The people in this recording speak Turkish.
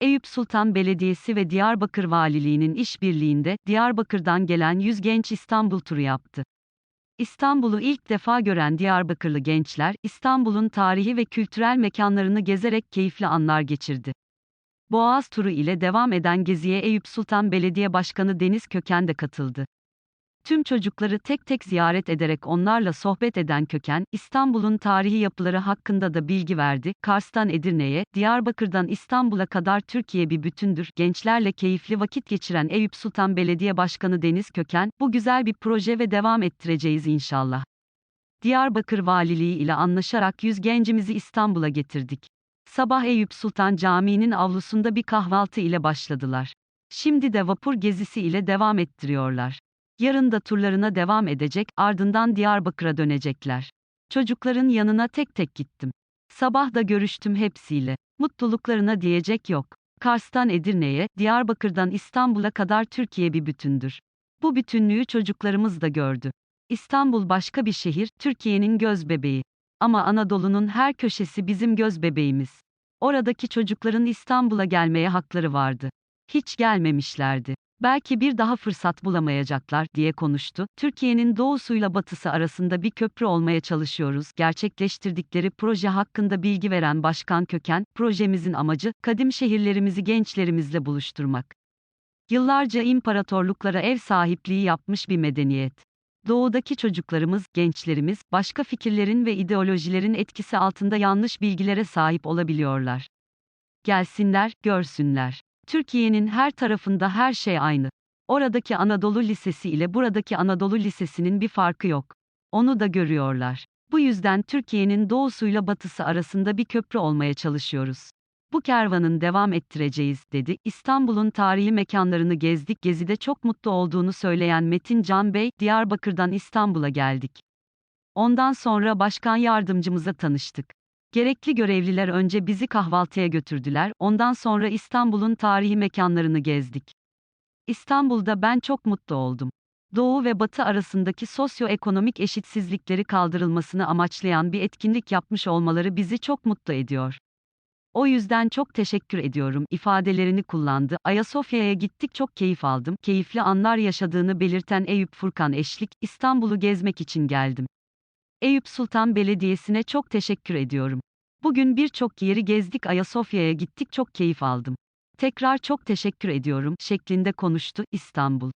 Eyüp Sultan Belediyesi ve Diyarbakır Valiliği'nin işbirliğinde Diyarbakır'dan gelen 100 genç İstanbul turu yaptı. İstanbul'u ilk defa gören Diyarbakırlı gençler, İstanbul'un tarihi ve kültürel mekanlarını gezerek keyifli anlar geçirdi. Boğaz turu ile devam eden geziye Eyüp Sultan Belediye Başkanı Deniz Köken de katıldı. Tüm çocukları tek tek ziyaret ederek onlarla sohbet eden Köken, İstanbul'un tarihi yapıları hakkında da bilgi verdi. Kars'tan Edirne'ye, Diyarbakır'dan İstanbul'a kadar Türkiye bir bütündür. Gençlerle keyifli vakit geçiren Eyüp Sultan Belediye Başkanı Deniz Köken, bu güzel bir proje ve devam ettireceğiz inşallah. Diyarbakır Valiliği ile anlaşarak 100 gencimizi İstanbul'a getirdik. Sabah Eyüp Sultan Camii'nin avlusunda bir kahvaltı ile başladılar. Şimdi de vapur gezisi ile devam ettiriyorlar. Yarın da turlarına devam edecek, ardından Diyarbakır'a dönecekler. Çocukların yanına tek tek gittim. Sabah da görüştüm hepsiyle. Mutluluklarına diyecek yok. Kars'tan Edirne'ye, Diyarbakır'dan İstanbul'a kadar Türkiye bir bütündür. Bu bütünlüğü çocuklarımız da gördü. İstanbul başka bir şehir, Türkiye'nin göz bebeği. Ama Anadolu'nun her köşesi bizim göz bebeğimiz. Oradaki çocukların İstanbul'a gelmeye hakları vardı. Hiç gelmemişlerdi. Belki bir daha fırsat bulamayacaklar diye konuştu. Türkiye'nin doğusuyla batısı arasında bir köprü olmaya çalışıyoruz. Gerçekleştirdikleri proje hakkında bilgi veren Başkan Köken, projemizin amacı kadim şehirlerimizi gençlerimizle buluşturmak. Yıllarca imparatorluklara ev sahipliği yapmış bir medeniyet. Doğudaki çocuklarımız, gençlerimiz, başka fikirlerin ve ideolojilerin etkisi altında yanlış bilgilere sahip olabiliyorlar. Gelsinler, görsünler. Türkiye'nin her tarafında her şey aynı. Oradaki Anadolu Lisesi ile buradaki Anadolu Lisesi'nin bir farkı yok. Onu da görüyorlar. Bu yüzden Türkiye'nin doğusuyla batısı arasında bir köprü olmaya çalışıyoruz. Bu kervanın devam ettireceğiz, dedi. İstanbul'un tarihi mekanlarını gezdik. Gezide çok mutlu olduğunu söyleyen Metin Can Bey, Diyarbakır'dan İstanbul'a geldik. Ondan sonra başkan yardımcımıza tanıştık. Gerekli görevliler önce bizi kahvaltıya götürdüler, ondan sonra İstanbul'un tarihi mekanlarını gezdik. İstanbul'da ben çok mutlu oldum. Doğu ve Batı arasındaki sosyoekonomik eşitsizlikleri kaldırılmasını amaçlayan bir etkinlik yapmış olmaları bizi çok mutlu ediyor. O yüzden çok teşekkür ediyorum ifadelerini kullandı. Ayasofya'ya gittik çok keyif aldım. Keyifli anlar yaşadığını belirten Eyüp Furkan Eşlik, İstanbul'u gezmek için geldim. Eyüp Sultan Belediyesi'ne çok teşekkür ediyorum. Bugün birçok yeri gezdik Ayasofya'ya gittik çok keyif aldım. Tekrar çok teşekkür ediyorum şeklinde konuştu İstanbul.